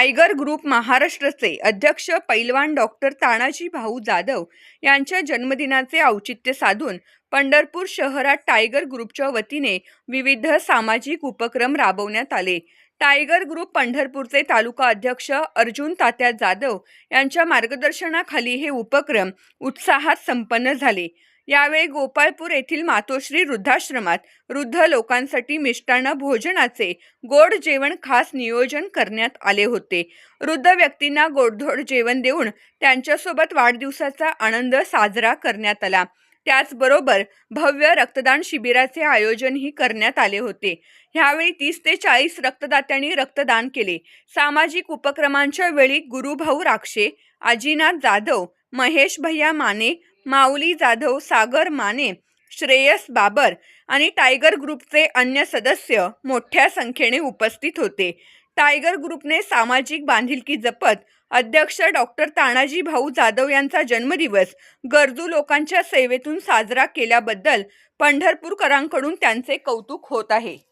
Tiger group महाराष्ट्रचे अध्यक्ष पैलवान doctor Tanaji भाऊ जाधव यांच्या जन्मदिनाचे औचित्य साधून पंढरपूर शहरात टायगर ग्रुपच्या वतीने विविध सामाजिक उपक्रम राबवण्यात आले. टायगर ग्रुप पंढरपूरचे तालुका अध्यक्ष अर्जुन तात्या जाधव यांच्या मार्गदर्शनाखाली हे उपक्रम उत्साहात संपन्न झाले. यावेळी गोपाळपूर येथील मातोश्री वृद्धाश्रमात वृद्ध लोकांसाठी मिष्टान्न भोजनाचे गोड जेवण खास नियोजन करण्यात आले होते. वृद्ध व्यक्तींना गोडधोड जेवण देऊन त्यांच्यासोबत वाढदिवसाचा आनंद साजरा करण्यात आला. त्याचबरोबर भव्य रक्तदान शिबिराचे आयोजनही करण्यात आले होते. ह्यावेळी तीस ते चाळीस रक्तदात्यांनी रक्तदान केले. सामाजिक उपक्रमांच्या वेळी गुरुभाऊ राक्षे आजीनाथ जाधव महेश भैया माने माऊली जाधव सागर माने श्रेयस बाबर आणि टायगर ग्रुपचे अन्य सदस्य मोठ्या संख्येने उपस्थित होते. टायगर ग्रुपने सामाजिक बांधिलकी जपत अध्यक्ष डॉक्टर तानाजी भाऊ जाधव यांचा जन्मदिवस गरजू लोकांच्या सेवेतून साजरा केल्याबद्दल पंढरपूरकरांकडून त्यांचे कौतुक होत आहे.